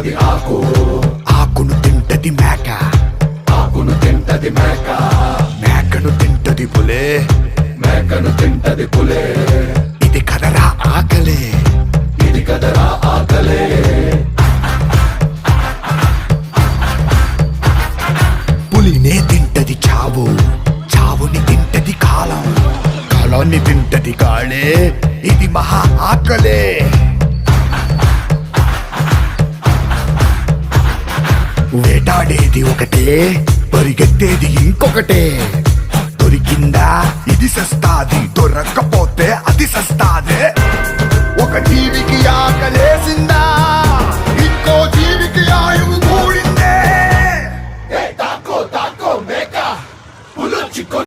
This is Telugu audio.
తింటది ఆకు. ఆకును తింటది మేక. ఆకును తింటది మేక. మేకను తింటది పులే. మేకను తింటది పులే. ఇది కదరా ఆకలే. ఇది కదరా ఆకలే. పులినే తింటది చావు. చావుని తింటది కాలం. కాలాన్ని తింటది కాళే ఇది మహా ఆకలే. వేటాడేది ఒకటే పరిగెత్తేది ఇంకొకటే. దొరికిందా ఇది సస్తాది దొరక్కపోతే అది సస్తాదే. ఒక జీవికి ఆకలేసిందా ఇంకో జీవికి ఆయువు కూడిందే.